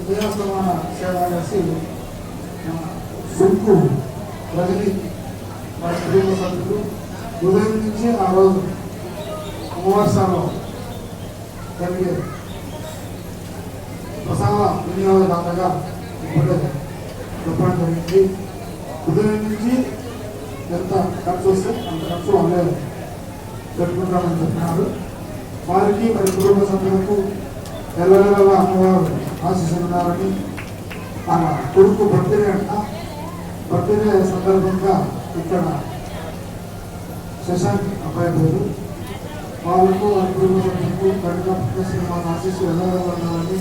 ఉదయాస్తమాన సేవ చేసి సుంకు బదిలీ వారి కుటుంబ సభ్యులు ఉదయం నుంచి ఆ రోజు అమావాస్యలో జరిగే ప్రసాద వినియోగదాతగా ఇప్పుడే చెప్పడం జరిగింది ఉదయం నుంచి ఎంత ఖర్చు వస్తే అంత ఖర్చు వాళ్ళే పెట్టుకుంటామని చెప్పినారు వారికి మరి కుటుంబ సభ్యులకు ఎల్లవెల్లలా అమ్మవారు ఆశిస్తున్నారని మన కొడుకు బర్త్డే అంట. బర్త్డే సందర్భంగా ఇక్కడ శశాంక్ అబ్బాయి పేరు. వాళ్ళకు వారి కుటుంబ సభ్యులకు కనుక శ్రీనివాస్ ఆశీస్సు వెళ్ళాలని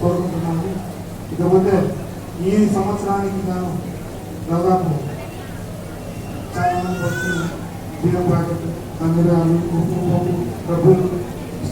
కోరుకుంటున్నాను ఇకపోతే ఈ సంవత్సరానికి నేను దాదాపు చాలా మంది వచ్చి బియ్యం ప్యాకెట్ కందిరాలు ఉప్పు డబ్బులు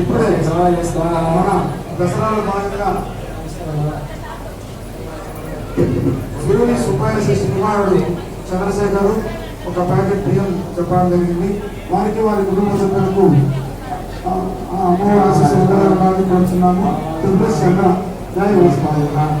ఇప్పుడే మన దసరాలో భాగంగా గురువుని సుబ్బాయ కుమారుడు చంద్రశేఖర్ ఒక ప్యాకెట్ బియ్యం చెప్పడం జరిగింది. వారికి వారి కుటుంబ సభ్యులకు ఆ, ఆ అమ్మవారి కోరుతున్నాము తిరుపతి చంద్ర వస్తాయి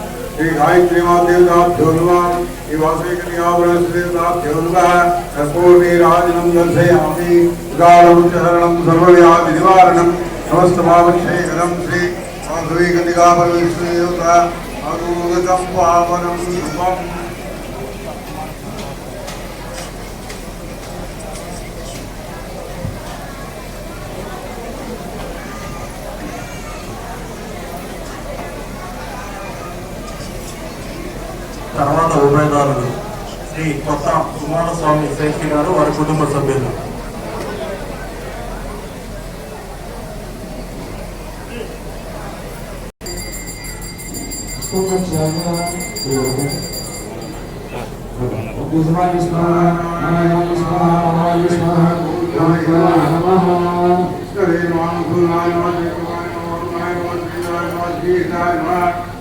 ஸ்ரீ காயத்ரி மாதேவதாத்யோன்வா ஸ்ரீ வாசேகரியாபுரஸ்ரீதாத்யோன்வா கஸ்பூர்ணீராஜினம் தர்சயாமி உதாரமுச்சரணம் சர்வவியாதி நிவாரணம் समस्तमाभिषेकं श्री माधवीकनिकापरमेश्वरदेवता अनूगतं पावनं ఉభయదారులు శ్రీ కొత్త కుమారస్వామి శైఖి గారు వారి కుటుంబ సభ్యులు Thank you.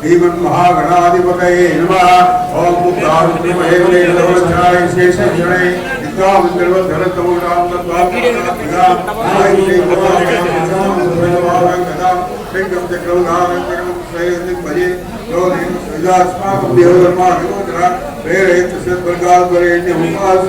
श्रीमन्महागणाधिपतये नमः ॐ मुक्तारुण्यमहेवलेन्द्रवलचाय शेषजने विद्वाविन्द्रवधरतमोडां तद्वापिकदां शङ्कं चक्रौधारङ्कं श्रेयसि भजे योनिं सदास्माकं देवधर्माभिमोचन प्रेरयत् सद्वर्गाद्वरेण्यमुपास्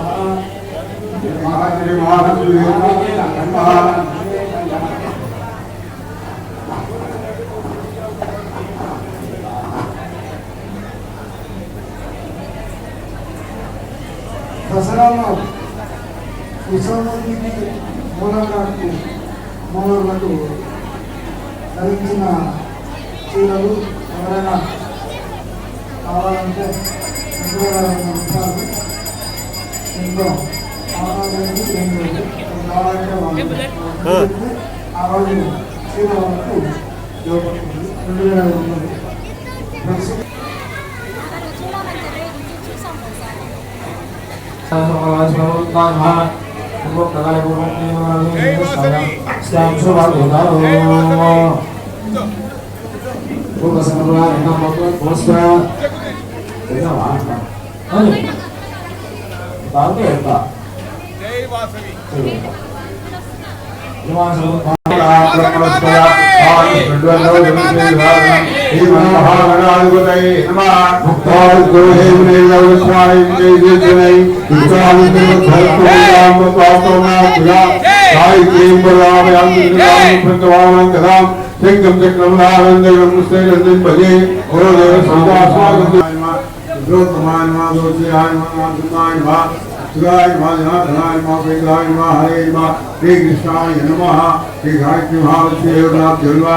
శ్రీరాములకు ఇవ్వబడుతుంది రెండు వేల ఐదు వందలు ప్రతి శంకం చక్రం నారాయణ 嗯。好 గురుదేవ సర్వాస్వాగతం రుద్రమాయ మా దోషయాయ మా సుమాయ మా సురాయ మా జనాథనాయ మా పేదాయ మా హరే మా శ్రీ కృష్ణాయ నమః శ్రీ గాయత్రి మహాలక్ష్మి దేవతా జన్మ